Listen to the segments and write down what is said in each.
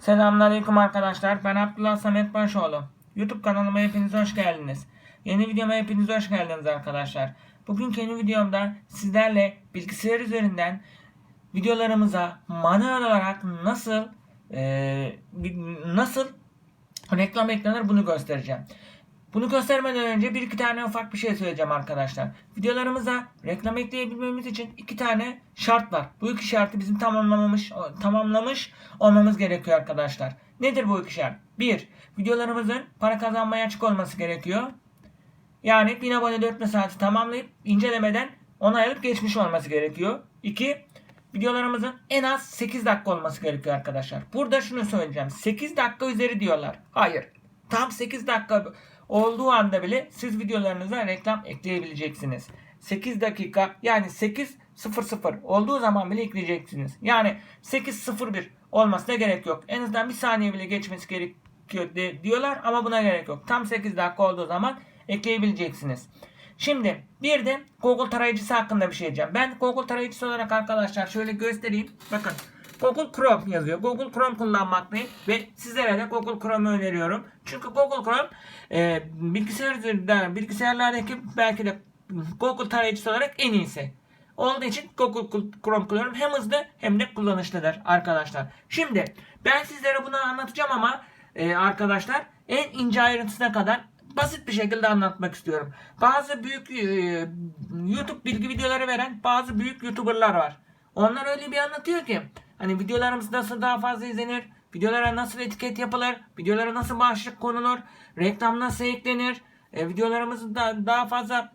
Selamünaleyküm arkadaşlar. Ben Abdullah Samet Başoğlu. YouTube kanalıma hepiniz hoş geldiniz. Yeni videoma hepiniz hoş geldiniz arkadaşlar. Bugünkü yeni videomda sizlerle bilgisayar üzerinden videolarımıza manuel olarak nasıl bir- nasıl reklam eklenir bunu göstereceğim. Bunu göstermeden önce bir iki tane ufak bir şey söyleyeceğim arkadaşlar. Videolarımıza reklam ekleyebilmemiz için iki tane şart var. Bu iki şartı bizim tamamlamamış tamamlamış olmamız gerekiyor arkadaşlar. Nedir bu iki şart? Bir, videolarımızın para kazanmaya açık olması gerekiyor. Yani 1000 abone 4 saati tamamlayıp incelemeden onaylayıp geçmiş olması gerekiyor. 2. Videolarımızın en az 8 dakika olması gerekiyor arkadaşlar. Burada şunu söyleyeceğim. 8 dakika üzeri diyorlar. Hayır. Tam 8 dakika olduğu anda bile siz videolarınıza reklam ekleyebileceksiniz. 8 dakika yani 8.00 olduğu zaman bile ekleyeceksiniz. Yani 8.01 olmasına gerek yok. En azından bir saniye bile geçmesi gerekiyor diyorlar ama buna gerek yok. Tam 8 dakika olduğu zaman ekleyebileceksiniz. Şimdi bir de Google tarayıcısı hakkında bir şey diyeceğim. Ben Google tarayıcısı olarak arkadaşlar şöyle göstereyim. Bakın Google Chrome yazıyor. Google Chrome kullanmaktayım ve sizlere de Google Chrome'u öneriyorum. Çünkü Google Chrome e, bilgisayar üzerinden bilgisayarlardaki belki de Google tarayıcısı olarak en iyisi. Olduğu için Google Chrome kullanıyorum. Hem hızlı hem de kullanışlıdır arkadaşlar. Şimdi ben sizlere bunu anlatacağım ama e, arkadaşlar en ince ayrıntısına kadar basit bir şekilde anlatmak istiyorum. Bazı büyük e, YouTube bilgi videoları veren bazı büyük YouTuber'lar var. Onlar öyle bir anlatıyor ki hani videolarımız nasıl daha fazla izlenir, videolara nasıl etiket yapılır, videolara nasıl başlık konulur, reklam nasıl eklenir, e, videolarımızı da daha fazla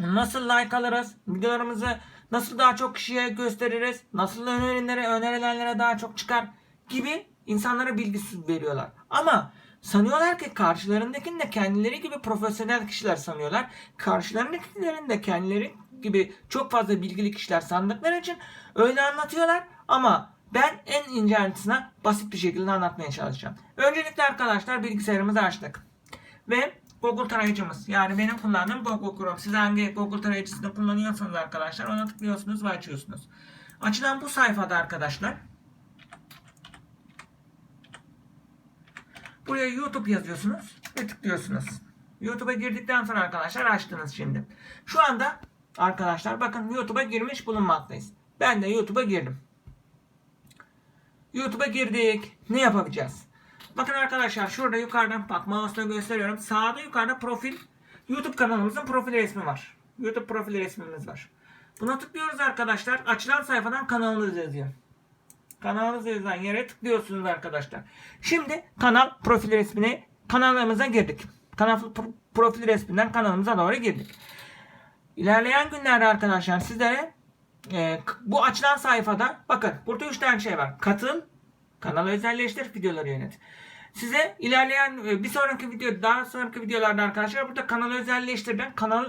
nasıl like alırız, videolarımızı nasıl daha çok kişiye gösteririz, nasıl önerilenlere, önerilenlere daha çok çıkar? Gibi insanlara bilgi veriyorlar. Ama sanıyorlar ki karşılarındakini de kendileri gibi profesyonel kişiler sanıyorlar. Karşılarındakilerin de kendileri gibi çok fazla bilgili kişiler sandıkları için öyle anlatıyorlar ama ben en ince ayrıntısına basit bir şekilde anlatmaya çalışacağım. Öncelikle arkadaşlar bilgisayarımızı açtık. Ve Google tarayıcımız yani benim kullandığım Google Chrome. Siz hangi Google tarayıcısını kullanıyorsanız arkadaşlar ona tıklıyorsunuz ve açıyorsunuz. Açılan bu sayfada arkadaşlar buraya YouTube yazıyorsunuz ve tıklıyorsunuz. YouTube'a girdikten sonra arkadaşlar açtınız şimdi. Şu anda arkadaşlar bakın YouTube'a girmiş bulunmaktayız. Ben de YouTube'a girdim. YouTube'a girdik. Ne yapacağız? Bakın arkadaşlar şurada yukarıdan bak mouse'la gösteriyorum. Sağda yukarıda profil YouTube kanalımızın profil resmi var. YouTube profil resmimiz var. Buna tıklıyoruz arkadaşlar. Açılan sayfadan kanalınız yazıyor. Kanalınız yazan yere tıklıyorsunuz arkadaşlar. Şimdi kanal profil resmine kanalımıza girdik. Kanal pro- profil resminden kanalımıza doğru girdik. İlerleyen günlerde arkadaşlar sizlere e, bu açılan sayfada bakın burada 3 tane şey var. Katıl, kanalı özelleştir, videoları yönet. Size ilerleyen e, bir sonraki video daha sonraki videolarda arkadaşlar burada kanalı özelleştirden kanal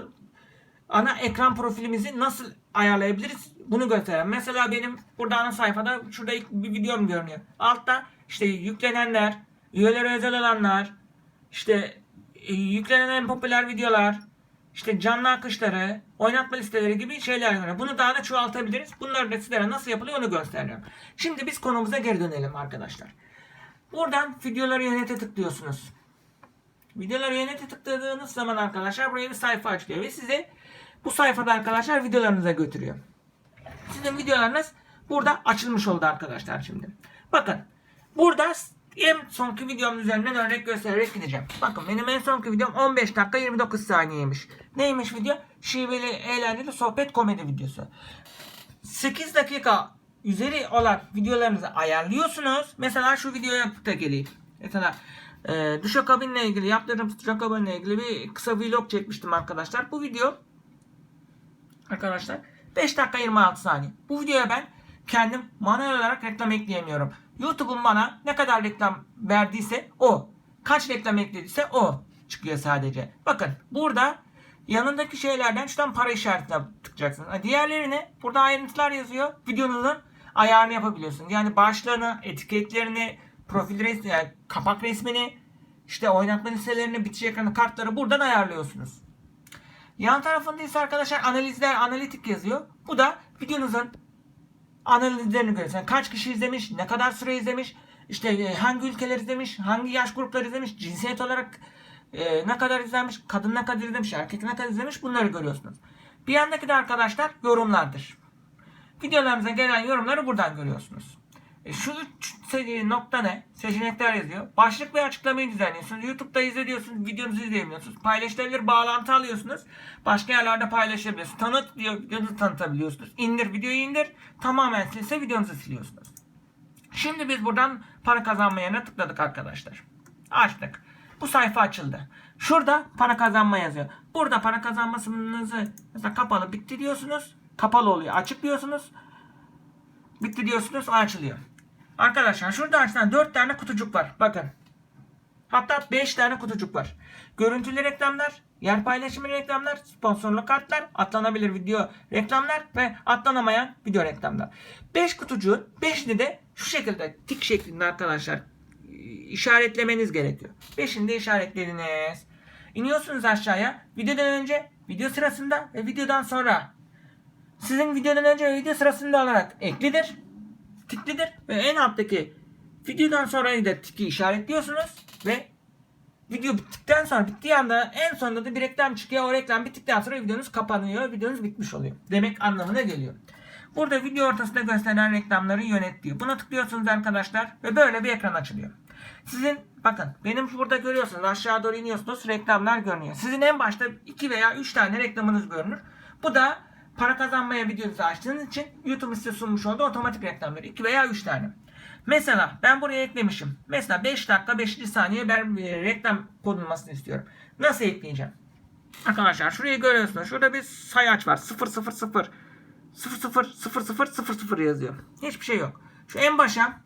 ana ekran profilimizi nasıl ayarlayabiliriz bunu göstereyim. Mesela benim burada ana sayfada şurada ilk bir videom görünüyor. Altta işte yüklenenler, üyelere özel olanlar, işte e, yüklenen en popüler videolar, işte canlı akışları, oynatma listeleri gibi şeyler var. Bunu daha da çoğaltabiliriz. Bunları da sizlere nasıl yapılıyor onu gösteriyorum. Şimdi biz konumuza geri dönelim arkadaşlar. Buradan videoları yönete tıklıyorsunuz. Videoları yönete tıkladığınız zaman arkadaşlar buraya bir sayfa açılıyor ve sizi bu sayfada arkadaşlar videolarınıza götürüyor. Sizin videolarınız burada açılmış oldu arkadaşlar şimdi. Bakın burada en sonki videomun üzerinden örnek göstererek gideceğim. Bakın benim en sonki videom 15 dakika 29 saniyeymiş. Neymiş video? Şiveli, eğlenceli sohbet komedi videosu. 8 dakika üzeri olan videolarınızı ayarlıyorsunuz. Mesela şu videoya da geleyim. Mesela e, duşakabinle ilgili yaptığım duşakabinle ilgili bir kısa vlog çekmiştim arkadaşlar. Bu video arkadaşlar 5 dakika 26 saniye. Bu videoya ben kendim manuel olarak reklam ekleyemiyorum. YouTube'un bana ne kadar reklam verdiyse o. Kaç reklam eklediyse o çıkıyor sadece. Bakın burada yanındaki şeylerden şuradan para işaretine tıklayacaksınız. Ha, Diğerlerine burada ayrıntılar yazıyor. Videonuzun ayarını yapabiliyorsunuz. Yani başlığını, etiketlerini, profil resmi, yani kapak resmini, işte oynatma listelerini, bitiş ekranı, kartları buradan ayarlıyorsunuz. Yan tarafında ise arkadaşlar analizler, analitik yazıyor. Bu da videonuzun analizlerini görüyorsunuz. Yani kaç kişi izlemiş, ne kadar süre izlemiş, işte e, hangi ülkeler izlemiş, hangi yaş grupları izlemiş, cinsiyet olarak e, ne kadar izlenmiş, kadın ne kadar izlemiş, erkek ne kadar izlemiş bunları görüyorsunuz. Bir yandaki de arkadaşlar yorumlardır. Videolarımıza gelen yorumları buradan görüyorsunuz. E, şu üç nokta ne? Seçenekler yazıyor. Başlık ve açıklamayı düzenliyorsunuz. YouTube'da izliyorsunuz, videonuzu izleyebiliyorsunuz. Paylaşılabilir bağlantı alıyorsunuz. Başka yerlerde paylaşabiliyorsunuz. Tanıt diyor, videonuzu tanıtabiliyorsunuz. İndir videoyu indir. Tamamen silse videonuzu siliyorsunuz. Şimdi biz buradan para kazanma yerine tıkladık arkadaşlar. Açtık. Bu sayfa açıldı. Şurada para kazanma yazıyor. Burada para kazanmasınızı mesela kapalı bitti diyorsunuz. Kapalı oluyor. Açık diyorsunuz. Bitti diyorsunuz. açılıyor. Arkadaşlar şurada açılan 4 tane kutucuk var. Bakın. Hatta 5 tane kutucuk var. Görüntülü reklamlar, yer paylaşımı reklamlar, sponsorlu kartlar, atlanabilir video reklamlar ve atlanamayan video reklamlar. 5 kutucuğun 5'ini de şu şekilde tik şeklinde arkadaşlar e, işaretlemeniz gerekiyor. 5'ini de işaretlediniz. İniyorsunuz aşağıya. Videodan önce, video sırasında ve videodan sonra. Sizin videodan önce ve video sırasında olarak eklidir, tiklidir ve en alttaki videodan sonrayı da tiki işaretliyorsunuz ve video bittikten sonra bittiği anda en sonunda da bir reklam çıkıyor. O reklam bittikten sonra videonuz kapanıyor. Videonuz bitmiş oluyor. Demek anlamına geliyor. Burada video ortasında gösterilen reklamları yönet diyor. Buna tıklıyorsunuz arkadaşlar ve böyle bir ekran açılıyor. Sizin bakın benim burada görüyorsunuz aşağı doğru iniyorsunuz reklamlar görünüyor. Sizin en başta 2 veya 3 tane reklamınız görünür. Bu da para kazanmaya videonuzu açtığınız için YouTube size sunmuş olduğu otomatik reklamları 2 veya 3 tane. Mesela ben buraya eklemişim. Mesela 5 dakika 5. saniye ben e, reklam konulmasını istiyorum. Nasıl ekleyeceğim? Arkadaşlar şurayı görüyorsunuz. Şurada bir sayaç var. 0 0 0 0 0 0 0 0 0 yazıyor. Hiçbir şey yok. Şu en başa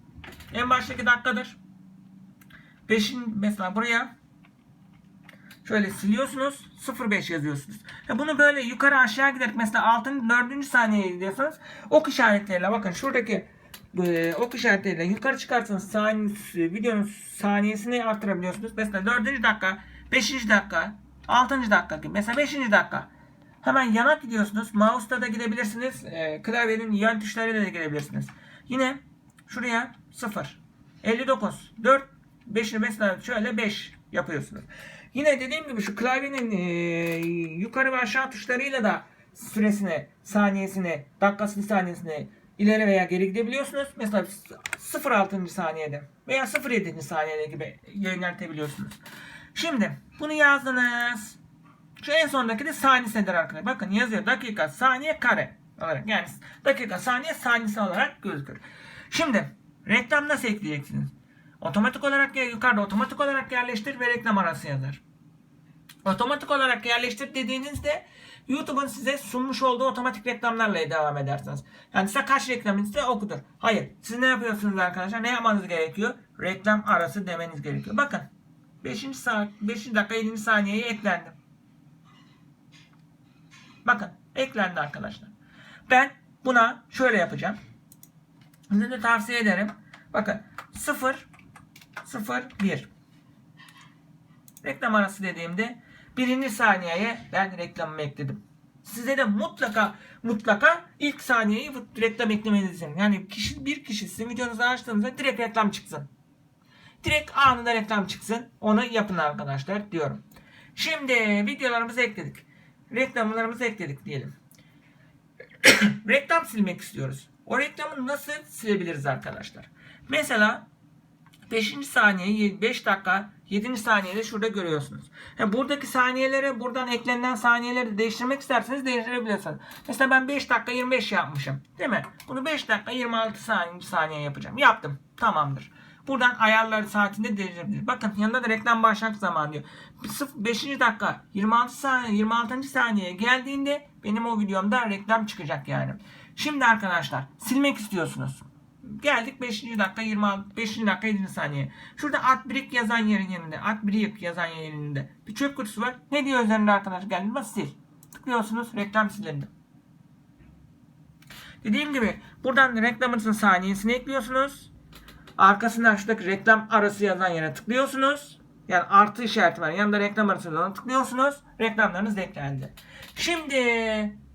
en baştaki dakikadır. 5'in mesela buraya şöyle siliyorsunuz 05 yazıyorsunuz. Ya bunu böyle yukarı aşağı giderek mesela 6. 4. saniyeye gidiyorsanız ok işaretleriyle bakın şuradaki e, ok işaretleriyle yukarı çıkarsanız saniyesi, videonun saniyesini arttırabiliyorsunuz. Mesela 4. dakika, 5. dakika, 6. dakika gibi. Mesela 5. dakika. Hemen yana gidiyorsunuz. Mouse'da da gidebilirsiniz. E, klavyenin yan tuşlarıyla da gidebilirsiniz. Yine şuraya 0, 59, 4, 5'ini mesela şöyle 5 yapıyorsunuz. Yine dediğim gibi şu klavyenin e, yukarı ve aşağı tuşlarıyla da süresini, saniyesini, dakikasını, saniyesini ileri veya geri gidebiliyorsunuz. Mesela 0.6. saniyede veya 0.7. saniyede gibi yöneltebiliyorsunuz. Şimdi bunu yazdınız. Şu en sondaki de saniyesidir arkadaşlar. Bakın yazıyor dakika, saniye, kare olarak. Yani dakika, saniye, saniyesi olarak gözükür. Şimdi reklam nasıl ekleyeceksiniz? Otomatik olarak yukarıda otomatik olarak yerleştir ve reklam arası yazar. Otomatik olarak yerleştir dediğinizde YouTube'un size sunmuş olduğu otomatik reklamlarla devam edersiniz. Yani size kaç reklam ise okudur. Hayır. Siz ne yapıyorsunuz arkadaşlar? Ne yapmanız gerekiyor? Reklam arası demeniz gerekiyor. Bakın. 5. saat 5. dakika 50. saniyeye eklendi. Bakın eklendi arkadaşlar. Ben buna şöyle yapacağım. Size de tavsiye ederim. Bakın 0 0 1 Reklam arası dediğimde birinci saniyeye ben reklamımı ekledim. Size de mutlaka mutlaka ilk saniyeyi reklam eklemeniz Yani kişi, bir kişi sizin videonuzu açtığınızda direkt reklam çıksın. Direkt anında reklam çıksın. Onu yapın arkadaşlar diyorum. Şimdi videolarımızı ekledik. Reklamlarımızı ekledik diyelim. reklam silmek istiyoruz. O reklamı nasıl silebiliriz arkadaşlar? Mesela 5. saniye 5 dakika 7. saniyede şurada görüyorsunuz. Yani buradaki saniyelere buradan eklenen saniyeleri de değiştirmek isterseniz değiştirebilirsiniz. Mesela ben 5 dakika 25 yapmışım. Değil mi? Bunu 5 dakika 26 saniye, saniye yapacağım. Yaptım. Tamamdır. Buradan ayarları saatinde değiştirebiliriz. Bakın yanında da reklam başlangıç zamanı diyor. 5. dakika 26 saniye 26. saniyeye geldiğinde benim o videomda reklam çıkacak yani. Şimdi arkadaşlar silmek istiyorsunuz. Geldik 5. dakika 26 5. dakika 7. saniye. Şurada at break yazan yerin yanında. At break yazan yerin yanında. Bir çöp kutusu var. Ne diyor üzerinde arkadaşlar? Geldiğinde sil. Tıklıyorsunuz reklam silindi. Dediğim gibi buradan reklamınızın saniyesini ekliyorsunuz. Arkasından şuradaki reklam arası yazan yere tıklıyorsunuz. Yani artı işareti var. Yanında reklam arası yazan tıklıyorsunuz. Reklamlarınız eklendi. Şimdi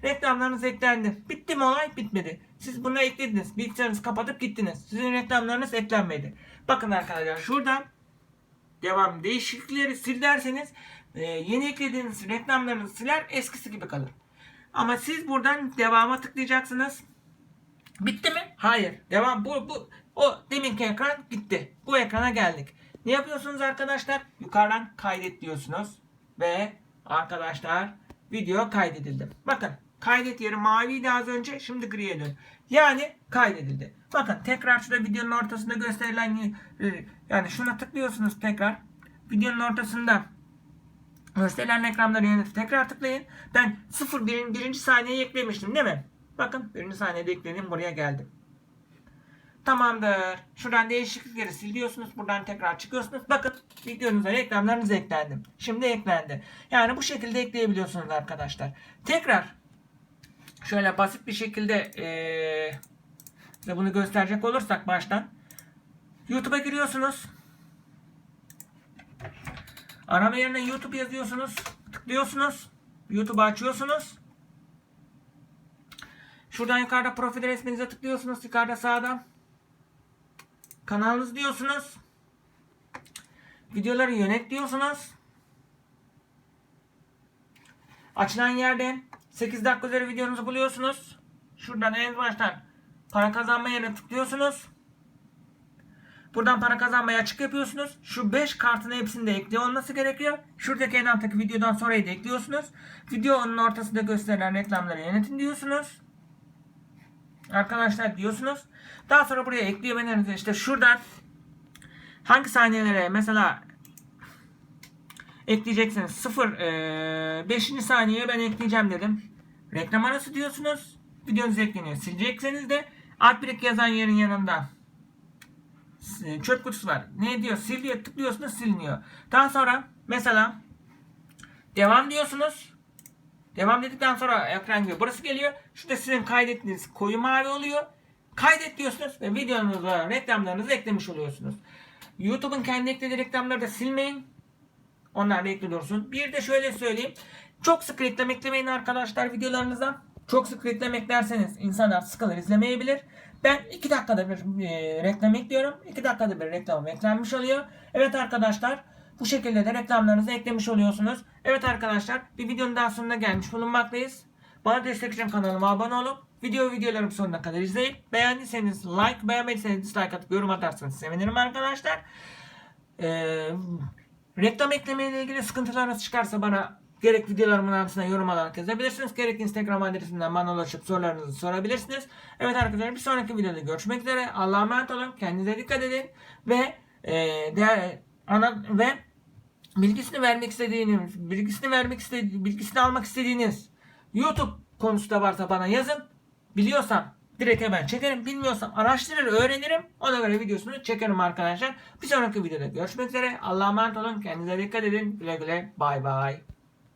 Reklamlarınız eklendi. Bitti mi olay? Bitmedi. Siz bunu eklediniz. Bilgisayarınızı kapatıp gittiniz. Sizin reklamlarınız eklenmedi. Bakın arkadaşlar şuradan devam değişiklikleri sil derseniz e, yeni eklediğiniz reklamlarınızı siler eskisi gibi kalır. Ama siz buradan devama tıklayacaksınız. Bitti mi? Hayır. Devam. Bu, bu o deminki ekran gitti. Bu ekrana geldik. Ne yapıyorsunuz arkadaşlar? Yukarıdan kaydet diyorsunuz. Ve arkadaşlar video kaydedildi. Bakın kaydet yeri maviydi az önce. Şimdi griye dön. Yani kaydedildi. Bakın tekrar şurada videonun ortasında gösterilen e, yani şuna tıklıyorsunuz tekrar. Videonun ortasında gösterilen ekranları yönetip tekrar tıklayın. Ben 0 birin, birinci saniyeyi eklemiştim değil mi? Bakın birinci saniyede ekledim buraya geldim. Tamamdır. Şuradan değişiklikleri siliyorsunuz. Buradan tekrar çıkıyorsunuz. Bakın videonuza reklamlarınız eklendi. Şimdi eklendi. Yani bu şekilde ekleyebiliyorsunuz arkadaşlar. Tekrar şöyle basit bir şekilde ee, bunu gösterecek olursak baştan YouTube'a giriyorsunuz. Arama yerine YouTube yazıyorsunuz. Tıklıyorsunuz. YouTube'u açıyorsunuz. Şuradan yukarıda profil resminize tıklıyorsunuz. Yukarıda sağda. Kanalınız diyorsunuz. Videoları yönet diyorsunuz. Açılan yerde 8 dakika üzeri videonuzu buluyorsunuz. Şuradan en baştan para kazanma yerine tıklıyorsunuz. Buradan para kazanmaya açık yapıyorsunuz. Şu 5 kartın hepsinde ekli olması gerekiyor. Şuradaki en alttaki videodan sonrayı da ekliyorsunuz. Videonun ortasında gösterilen reklamları yönetin diyorsunuz. Arkadaşlar diyorsunuz. Daha sonra buraya ekleyebiliriz. İşte şuradan hangi saniyelere mesela ekleyeceksiniz. 0 5. saniyeye ben ekleyeceğim dedim. Reklam arası diyorsunuz. Videonuz ekleniyor. Silecekseniz de alt bir yazan yerin yanında çöp kutusu var. Ne diyor? Sil diye tıklıyorsunuz siliniyor. Daha sonra mesela devam diyorsunuz. Devam dedikten sonra ekran gibi burası geliyor. Şurada sizin kaydettiğiniz koyu mavi oluyor. Kaydet diyorsunuz ve videonuza reklamlarınızı eklemiş oluyorsunuz. YouTube'un kendi eklediği reklamları da silmeyin. Onlar da ekli dursun. Bir de şöyle söyleyeyim. Çok sık reklam eklemeyin arkadaşlar videolarınıza. Çok sık reklam eklerseniz insanlar sıkılır izlemeyebilir. Ben 2 dakikada bir e, reklam ekliyorum. 2 dakikada bir reklamım eklenmiş oluyor. Evet arkadaşlar bu şekilde de reklamlarınızı eklemiş oluyorsunuz. Evet arkadaşlar bir videonun daha sonuna gelmiş bulunmaktayız. Bana destek için kanalıma abone olup video videolarım sonuna kadar izleyip beğendiyseniz like beğenmediyseniz dislike atıp yorum atarsanız sevinirim arkadaşlar. Ee, reklam ekleme ile ilgili sıkıntılarınız çıkarsa bana gerek videolarımın altına yorum olarak yazabilirsiniz. Gerek Instagram adresinden bana ulaşıp sorularınızı sorabilirsiniz. Evet arkadaşlar bir sonraki videoda görüşmek üzere. Allah'a emanet olun. Kendinize dikkat edin. Ve e, değer, ana ve bilgisini vermek istediğiniz, bilgisini vermek istediğiniz, bilgisini almak istediğiniz YouTube konusu da varsa bana yazın. Biliyorsam direkt hemen çekerim. Bilmiyorsam araştırır, öğrenirim. Ona göre videosunu çekerim arkadaşlar. Bir sonraki videoda görüşmek üzere. Allah'a emanet olun. Kendinize dikkat edin. Güle güle. Bay bay.